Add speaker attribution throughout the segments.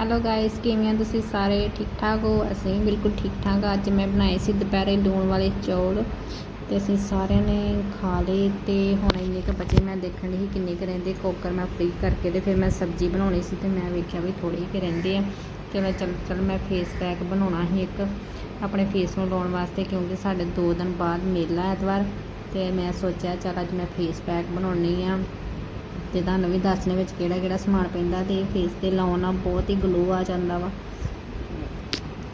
Speaker 1: Hello guys ਕਿਵੇਂ ਆ ਤੁਸੀਂ ਸਾਰੇ? ਠੀਕ ਠਾਕ ਹੋ? ਅਸੀਂ ਬਿਲਕੁਲ ਠੀਕ ਠਾਕ ਅੱਜ ਮੈਂ ਬਣਾਏ ਸੀ ਦੁਪਹਿਰੇ ਲੂਣ ਵਾਲੇ ਚੌਲ ਤੇ ਅਸੀਂ ਸਾਰਿਆਂ ਨੇ ਖਾ ਲਏ ਤੇ ਹੁਣ ਇੰਨੇ ਕੁ ਬਚੇ ਮੈਂ ਦੇਖਣ ਲਈ ਕਿੰਨੇ ਕੁ ਰਹਿੰਦੇ ਕੋਕਰ ਮੈਂ ਫ੍ਰੀ ਕਰਕੇ ਤੇ ਫਿਰ ਮੈਂ ਸਬਜ਼ੀ ਬਣਾਉਣੀ ਸੀ ਤੇ ਮੈਂ ਵੇਖਿਆ ਵੀ ਥੋੜੇ ਜਿਹੇ ਰਹਿੰਦੇ ਆ। ਤੇ ਮੈਂ ਚੱਲ ਚੱਲ ਮੈਂ ਫੇਸ ਪੈਕ ਬਣਾਉਣਾ ਸੀ ਇੱਕ ਆਪਣੇ ਫੇਸ ਨੂੰ ਲਾਉਣ ਵਾਸਤੇ ਕਿਉਂਕਿ ਸਾਡੇ 2 ਦਿਨ ਬਾਅਦ ਮੇਲਾ ਐਤਵਾਰ ਤੇ ਮੈਂ ਸੋਚਿਆ ਚੱਲ ਅੱਜ ਮੈਂ ਫੇਸ ਪੈਕ ਬਣਾਉਣੀ ਆ। ਤੇ ਤੁਹਾਨੂੰ ਵੀ ਦੱਸਣੇ ਵਿੱਚ ਕਿਹੜਾ ਕਿਹੜਾ ਸਮਾਨ ਪੈਂਦਾ ਤੇ ਫੇਸ ਤੇ ਲਾਉਣ ਨਾਲ ਬਹੁਤ ਹੀ ਗਲੋ ਆ ਜਾਂਦਾ ਵਾ।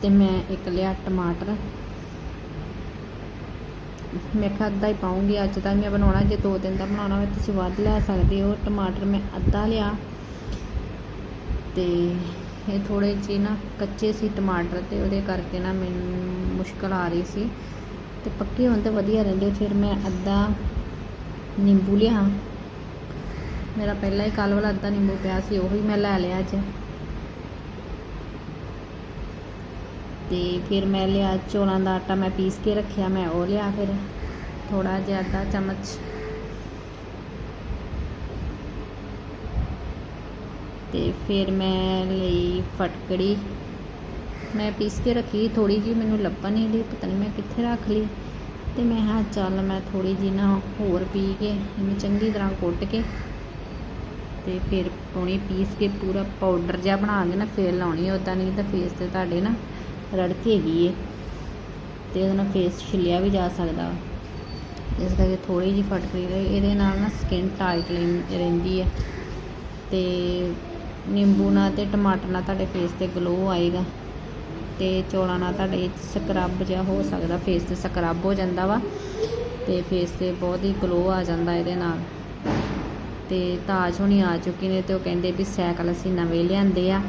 Speaker 1: ਤੇ ਮੈਂ ਇੱਕ ਲਿਆ ਟਮਾਟਰ। ਮੈਂ ਕਿਹਾ ਅੱਧਾ ਹੀ ਪਾਉਂਗੀ, ਅੱਜ ਤਾਂ ਮੈਂ ਬਣਾਉਣਾ, ਜੇ ਦੋ ਦਿਨ ਦਾ ਬਣਾਉਣਾ ਹੋਵੇ ਤੁਸੀਂ ਵੱਧ ਲੈ ਸਕਦੇ ਹੋ। ਟਮਾਟਰ ਮੈਂ ਅੱਧਾ ਲਿਆ। ਤੇ ਇਹ ਥੋੜੇ ਜਿਹੇ ਨਾ ਕੱਚੇ ਸੀ ਟਮਾਟਰ ਤੇ ਉਹਦੇ ਕਰਕੇ ਨਾ ਮੈਨੂੰ ਮੁਸ਼ਕਲ ਆ ਰਹੀ ਸੀ। ਤੇ ਪੱਕੇ ਹੋਣ ਤੇ ਵਧੀਆ ਰਹਿੰਦੇ ਫਿਰ ਮੈਂ ਅੱਧਾ ਨਿੰਬੂ ਲਿਆ। ਮੇਰਾ ਪਹਿਲਾਂ ਹੀ ਕੱਲ੍ਹ ਵਾਲਾ ਅੱਧਾ ਨਿੰਬੂ ਪਿਆ ਸੀ, ਉਹ ਉਹੀ ਮੈਂ ਲੈ ਲਿਆ ਅੱਜ। ਤੇ ਫਿਰ ਮੈਂ ਲਿਆ ਚੋਲਾਂ ਦਾ ਆਟਾ, ਮੈਂ ਪੀਸ ਕੇ ਰੱਖਿਆ, ਮੈਂ ਉਹ ਲਿਆ ਫਿਰ ਥੋੜਾ ਜਿਹਾ ਅੱਧਾ ਚਮਚ। ਤੇ ਫਿਰ ਮੈਂ ਲਈ ਫਟਕੜੀ। ਮੈਂ ਪੀਸ ਕੇ ਰੱਖੀ ਥੋੜੀ ਜੀ ਮੈਨੂੰ ਲੱਭਣ ਨਹੀਂ ਦੀ, ਪਤਾ ਨਹੀਂ ਮੈਂ ਕਿੱਥੇ ਰੱਖ ਲਈ। ਤੇ ਮੈਂ ਹਾਂ ਚੱਲ ਮੈਂ ਥੋੜੀ ਜੀ ਨਾ ਹੋਰ ਪੀ ਕੇ, ਇਹਨੂੰ ਚੰਗੀ ਤਰ੍ਹਾਂ ਕੁੱਟ ਕੇ ਤੇ ਫਿਰ ਪਾਉਣੀ ਪੀਸ ਕੇ ਪੂਰਾ ਪਾਊਡਰ ਜਿਹਾ ਬਣਾ ਕੇ ਨਾ ਫਿਰ ਲਾਉਣੀ ਉਦਾਂ ਨਹੀਂ ਤਾਂ ਫੇਸ ਤੇ ਤੁਹਾਡੇ ਨਾ ਰੜਕੇਗੀ ਏ। ਤੇ ਉਹਦੇ ਨਾਲ ਫੇਸ ਛਿੱਲਿਆ ਵੀ ਜਾ ਸਕਦਾ। ਵਾ। ਇਸ ਕਰਕੇ ਥੋੜੀ ਜਿਹੀ ਫਟਕਰੀ ਰਹੇ ਇਹਦੇ ਨਾਲ ਨਾ ਸਕਿਨ ਟਾਈਟ ਰਹਿੰਦੀ ਹੈ ਤੇ ਨਿੰਬੂ ਨਾਲ ਤੇ ਟਮਾਟਰ ਨਾਲ ਤੁਹਾਡੇ ਫੇਸ ਤੇ ਗਲੋ ਆਏਗਾ। ਤੇ ਚੌਲਾਂ ਨਾਲ ਤੁਹਾਡੇ ਸਕਰਬ ਜਿਹਾ ਹੋ ਸਕਦਾ। ਫੇਸ ਤੇ ਸਕਰਬ ਹੋ ਜਾਂਦਾ ਵਾ। ਤੇ ਫੇਸ ਤੇ ਬਹੁਤ ਹੀ ਗਲੋ ਆ ਜਾਂਦਾ ਇਹਦੇ ਨਾਲ। ਤੇ ਤਾਜ ਹੁਣੀ ਆ ਚੁੱਕੇ ਨੇ ਤੇ ਉਹ ਕਹਿੰਦੇ ਵੀ ਸਾਈਕਲ ਅਸੀਂ ਨਵੇਂ ਲਿਆਂਦੇ ਆ।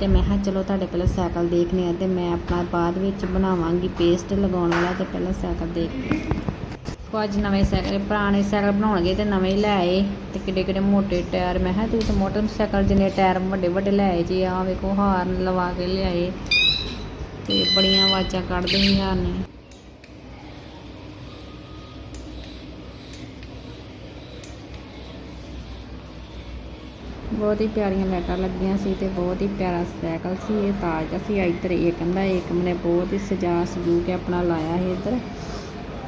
Speaker 1: ਤੇ ਮੈਂ ਕਿਹਾ, ਚਲੋ ਤੁਹਾਡੇ ਪਹਿਲਾਂ ਸਾਈਕਲ ਦੇਖਨੇ ਆ ਤੇ ਮੈਂ ਆਪਣਾ ਬਾਅਦ ਵਿੱਚ ਬਣਾਵਾਂਗੀ ਪੇਸਟ ਲਗਾਉਣ ਵਾਲਾ ਤੇ ਪਹਿਲਾਂ ਸਾਈਕਲ ਦੇਖ ਕੇ। ਅੱਜ ਨਵੇਂ ਸਾਈਕਲ, ਪੁਰਾਣੇ ਸਾਈਕਲ ਬਣਾਉਣਗੇ ਤੇ ਨਵੇਂ ਹੀ ਲੈ ਆਏ ਤੇ ਕਿੱਡੇ ਕਿੱਡੇ ਮੋਟੇ ਟਾਇਰ। ਮੈਂ ਕਿਹਾ ਤੁਸੀਂ ਤਾਂ ਮੋਟਰਸਾਈਕਲ ਜਿੰਨੇ ਟਾਇਰ ਵੱਡੇ ਵੱਡੇ ਲੈ ਆਏ ਜੀ ਆ ਵੇਖੋ ਹਾਰਨ ਲਵਾ ਕੇ ਲਿਆਏ ਤੇ ਬੜੀਆਂ ਆਵਾਜ਼ਾਂ ਕੱਢਦੇ ਸੀ ਹਾਰਨ ਬਹੁਤ ਹੀ ਪਿਆਰੀਆਂ ਲਾਈਟਾਂ ਲੱਗੀਆਂ ਸੀ ਤੇ ਬਹੁਤ ਹੀ ਪਿਆਰਾ ਸਾਈਕਲ ਸੀ, ਇਹ ਤਾਜ ਦਾ ਸੀ ਇੱਧਰ ਏਕਮ ਦਾ ਏਕਮ ਨੇ ਬਹੁਤ ਹੀ ਸਜਾ ਸਜੂ ਕੇ ਆਪਣਾ ਲਾਇਆ ਸੀ ਇੱਧਰ।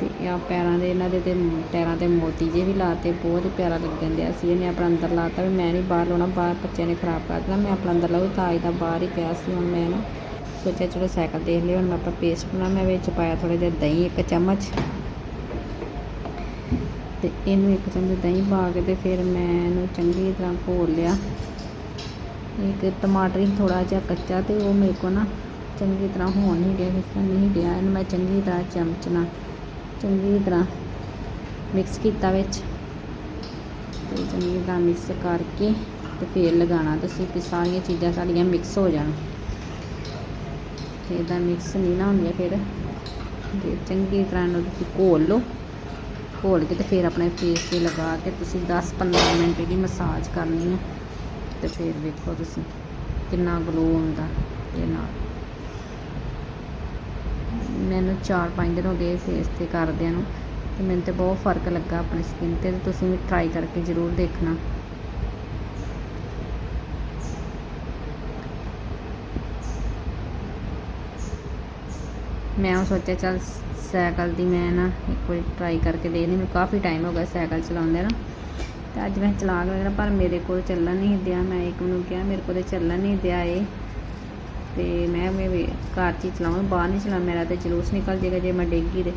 Speaker 1: ਤੇ ਆ ਪੈਰਾਂ ਦੇ, ਇਹਨਾਂ ਦੇ ਤੇ ਟਾਇਰਾਂ ਤੇ ਮੋਤੀ ਜੇ ਵੀ ਲਾਤੇ, ਬਹੁਤ ਹੀ ਪਿਆਰਾ ਲੱਗਣ ਡਿਆ ਸੀ, ਇਹਨੇ ਆਪਣਾ ਅੰਦਰ ਲਾਤਾ ਵੀ ਮੈਂ ਨਹੀਂ ਬਾਹਰ ਲਾਉਣਾ, ਬਾਹਰ ਬੱਚਿਆਂ ਨੇ ਖਰਾਬ ਕਰ ਦੇਣਾ ਮੈਂ ਆਪਣਾ ਅੰਦਰ ਲਾਉ ਤਾਜ ਦਾ ਬਾਹਰ ਹੀ ਪਿਆ ਸੀ, ਹੁਣ ਮੈਂ ਨਾ ਸੋਚਿਆ ਚਲੋ ਸਾਈਕਲ ਦੇਖ ਲਿਓ ਹੁਣ ਮੈਂ ਆਪਾਂ ਪੇਸਟ ਬਣਾਉਣਾ, ਮੈਂ ਵਿੱਚ ਪਾਇਆ ਥੋੜਾ ਜਿਹਾ ਦਹੀਂ, ਇੱਕ ਚਮਚ। ਤੇ ਇਹਨੂੰ ਇੱਕ ਚਮਚ ਦਹੀਂ ਪਾ ਕੇ ਤੇ ਫਿਰ ਮੈਂ ਇਹਨੂੰ ਚੰਗੀ ਤਰ੍ਹਾਂ ਘੋਲ ਲਿਆ। ਇੱਕ ਟਮਾਟਰ ਹੀ ਥੋੜਾ ਜਿਹਾ ਕੱਚਾ ਤੇ ਉਹ ਮੇਰੇ ਕੋ ਨਾ ਚੰਗੀ ਤਰ੍ਹਾਂ ਹੋਣ ਨਹੀਂ ਗਿਆ ਹਿੱਸਾ ਨਹੀਂ ਗਿਆ ਇਹਨੂੰ ਮੈਂ ਚੰਗੀ ਤਰ੍ਹਾਂ ਚਮਚ ਨਾਲ ਚੰਗੀ ਤਰ੍ਹਾਂ ਮਿਕਸ ਕੀਤਾ ਵਿੱਚ। ਤੇ ਚੰਗੀ ਤਰ੍ਹਾਂ ਮਿਕਸ ਕਰਕੇ ਤੇ ਫਿਰ ਲਗਾਉਣਾ ਤੁਸੀਂ ਕਿ ਸਾਰੀਆਂ ਚੀਜ਼ਾਂ ਸਾਡੀਆਂ ਮਿਕਸ ਹੋ ਜਾਣ। ਤੇ ਇਹਦਾ ਮਿਕਸ ਨਹੀਂ ਨਾ ਹੁੰਦੀਆਂ ਫਿਰ। ਤੇ ਚੰਗੀ ਤਰ੍ਹਾਂ ਇਹਨੂੰ ਤੁਸੀਂ ਘੋਲ ਲਓ। ਘੋਲ ਕੇ ਤੇ ਫਿਰ ਆਪਣੇ ਫੇਸ ਤੇ ਲਗਾ ਕੇ ਤੁਸੀਂ 10-15 ਮਿੰਟ ਇਹਦੀ ਮਸਾਜ ਕਰਨੀ ਹੈ ਤੇ ਫਿਰ ਵੇਖੋ ਤੁਸੀਂ ਕਿੰਨਾ ਗਲੋ ਆਉਂਦਾ ਇਹ ਨਾਲ। ਮੈਨੂੰ 4-5 ਦਿਨ ਹੋ ਗਏ ਫੇਸ ਤੇ ਕਰਦਿਆਂ ਨੂੰ ਤੇ ਮੈਨੂੰ ਤੇ ਬਹੁਤ ਫ਼ਰਕ ਲੱਗਾ ਆਪਣੀ ਸਕਿਨ ਤੇ ਤੇ ਤੁਸੀਂ ਵੀ ਟਰਾਈ ਕਰਕੇ ਜ਼ਰੂਰ ਦੇਖਣਾ। ਮੈਂ ਉਹ ਸੋਚਿਆ ਚੱਲ ਸਾਈਕਲ ਦੀ ਮੈਂ ਨਾ ਇੱਕ ਵਾਰੀ ਟਰਾਈ ਕਰਕੇ ਦੇਖਦੀ ਮੈਨੂੰ ਕਾਫੀ ਟਾਈਮ ਹੋ ਗਿਆ ਸਾਈਕਲ ਚਲਾਉਂਦੇ ਨਾ। ਤੇ ਅੱਜ ਮੈਂ ਚਲਾ ਕੇ ਵੇਖਣਾ, ਪਰ ਮੇਰੇ ਕੋਲ ਚੱਲਣ ਨਹੀਂ ਦਿਆ। ਮੈਂ ਇੱਕ ਨੂੰ ਕਿਹਾ, ਮੇਰੇ ਕੋਲ ਚੱਲਣ ਨਹੀਂ ਦਿਆ ਇਹ। ਤੇ ਮੈਂ ਮੈਂ ਵੀ ਘਰ 'ਚ ਹੀ ਚਲਾਵਾਂ, ਬਾਹਰ ਨਹੀਂ ਚਲਾ ਮੇਰਾ ਤੇ ਜਲੂਸ ਨਿਕਲ ਜਾਏਗਾ ਜੇ ਮੈਂ ਡੇਗੀ ਦੇ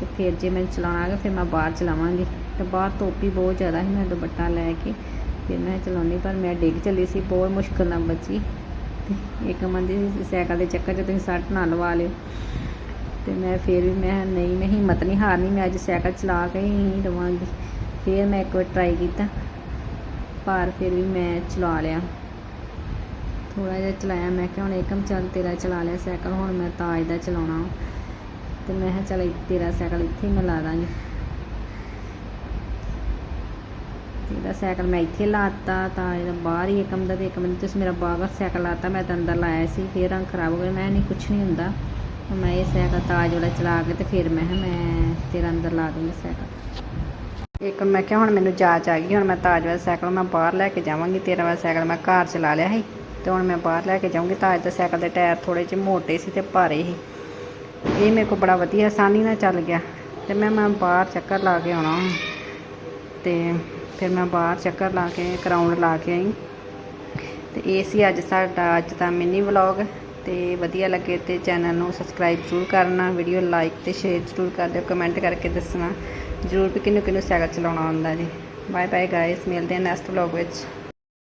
Speaker 1: ਤੇ ਫਿਰ ਜੇ ਮੈਂ ਚਲਾਉਣਾ ਆ ਫਿਰ ਮੈਂ ਬਾਹਰ ਚਲਾਵਾਂਗੀ। ਤੇ ਬਾਹਰ ਧੁੱਪ ਹੀ ਬਹੁਤ ਜ਼ਿਆਦਾ ਸੀ, ਮੈਂ ਦੁਪੱਟਾ ਲੈ ਕੇ। ਫਿਰ ਮੈਂ ਚਲਾਉਣੀ ਪਰ ਮੈਂ ਡਿੱਗ ਚੱਲੀ ਸੀ, ਬਹੁਤ ਮੁਸ਼ਕਲ ਨਾਲ ਬਚੀ। ਤੇ ਇੱਕ ਮੰਦੀ ਸਾਈਕਲ ਦੇ ਚੱਕਰ 'ਚ ਤੁਸੀਂ ਸੱਟ ਨਾ ਲਵਾ ਲਿਓ। ਤੇ ਮੈਂ ਫਿਰ ਵੀ ਮੈਂ ਨਹੀਂ, ਮੈਂ ਹਿੰਮਤ ਨਹੀਂ ਹਾਰਨੀ, ਮੈਂ ਅੱਜ ਸਾਈਕਲ ਚਲਾ ਕੇ ਹੀ ਰਵਾਂਗੀ। ਫਿਰ ਮੈਂ ਇੱਕ ਵਾਰ ਟਰਾਈ ਕੀਤਾ, ਪਰ ਫਿਰ ਵੀ ਮੈਂ ਚਲਾ ਲਿਆ। ਥੋੜਾ ਜਿਹਾ ਚਲਾਇਆ, ਮੈਂ ਕਿਹਾ, ਹੁਣ ਏਕਮ ਚੱਲ ਤੇਰਾ ਚਲਾ ਲਿਆ ਸਾਈਕਲ, ਹੁਣ ਮੈਂ ਤਾਜ ਦਾ ਚਲਾਉਣਾ ਵਾ। ਤੇ ਮੈਂ ਕਿਹਾ, ਚੱਲ ਤੇਰਾ ਸਾਈਕਲ ਇੱਥੇ ਮੈਂ ਲਾ ਦਾਂਗੀ। ਤੇਰਾ ਸਾਈਕਲ ਮੈਂ ਇੱਥੇ ਲਾਤਾ, ਤਾਂ ਇਹਦਾ ਬਾਹਰ ਹੀ ਏਕਮ ਦਾ ਤੇ ਏਕਮ ਤੁਸੀਂ ਮੇਰਾ ਬਾਹਰ ਸਾਈਕਲ ਲਾਤਾ, ਮੈਂ ਤਾਂ ਅੰਦਰ ਲਾਇਆ ਸੀ, ਫਿਰ ਰੰਗ ਖਰਾਬ ਹੋ ਗਿਆ, ਮੈਂ ਨਹੀਂ, ਕੁਛ ਨਹੀਂ ਹੁੰਦਾ। ਮੈਂ ਇਹ ਸਾਈਕਲ ਤਾਜ ਵਾਲਾ ਚਲਾ ਕੇ ਤੇ ਫਿਰ ਮੈਂ ਕਿਹਾ ਮੈਂ ਤੇਰਾ ਅੰਦਰ ਲਾ ਦੂੰਗੀ ਸਾਈਕਲ। ਇੱਕ ਮੈਂ ਕਿਹਾ ਹੁਣ ਮੈਨੂੰ ਜਾਚ ਆ ਗਈ, ਹੁਣ ਮੈਂ ਤਾਜ ਵਾਲਾ ਸਾਈਕਲ ਮੈਂ ਬਾਹਰ ਲੈ ਕੇ ਜਾਵਾਂਗੀ, ਤੇਰਾ ਵਾਲਾ ਸਾਈਕਲ ਮੈਂ ਘਰ ਚਲਾ ਲਿਆ ਸੀ ਤੇ ਹੁਣ ਮੈਂ ਬਾਹਰ ਲੈ ਕੇ ਜਾਊਂਗੀ। ਤਾਜ ਦਾ ਸਾਈਕਲ ਦੇ ਟਾਇਰ ਥੋੜੇ ਜਿਹੇ ਮੋਟੇ ਸੀ ਤੇ ਭਾਰੇ ਸੀ। ਇਹ ਮੇਰੇ ਕੋਲ ਬੜਾ ਵਧੀਆ ਆਸਾਨੀ ਨਾਲ ਚੱਲ ਗਿਆ। ਤੇ ਮੈਂ ਮੈਂ ਬਾਹਰ ਚੱਕਰ ਲਾ ਕੇ ਆਉਣਾ ਹੁਣ। ਤੇ ਫਿਰ ਮੈਂ ਬਾਹਰ ਚੱਕਰ ਲਾ ਕੇ ਗਰਾਊਂਡ ਲਾ ਕੇ ਆਈ। ਤੇ ਇਹ ਸੀ ਅੱਜ ਸਾਡਾ, ਅੱਜ ਦਾ ਮਿੰਨੀ ਵਲੌਗ ਤੇ ਵਧੀਆ ਲੱਗੇ ਤੇ ਚੈਨਲ ਨੂੰ ਸਬਸਕ੍ਰਾਈਬ ਜ਼ਰੂਰ ਕਰਨਾ ਵੀਡੀਓ ਲਾਈਕ ਤੇ ਸ਼ੇਅਰ ਜ਼ਰੂਰ ਕਰ ਦਿਓ ਕਮੈਂਟ ਕਰਕੇ ਦੱਸਣਾ ਜ਼ਰੂਰ ਵੀ ਕਿਹਨੂੰ ਕਿਹਨੂੰ ਸਾਈਕਲ ਚਲਾਉਣਾ ਆਉਂਦਾ ਜੀ। ਬਾਏ ਬਾਏ ਗਾਇਸ ਮਿਲਦੇ ਹਾਂ ਨੈਕਸਟ ਵਲੌਗ ਵਿੱਚ।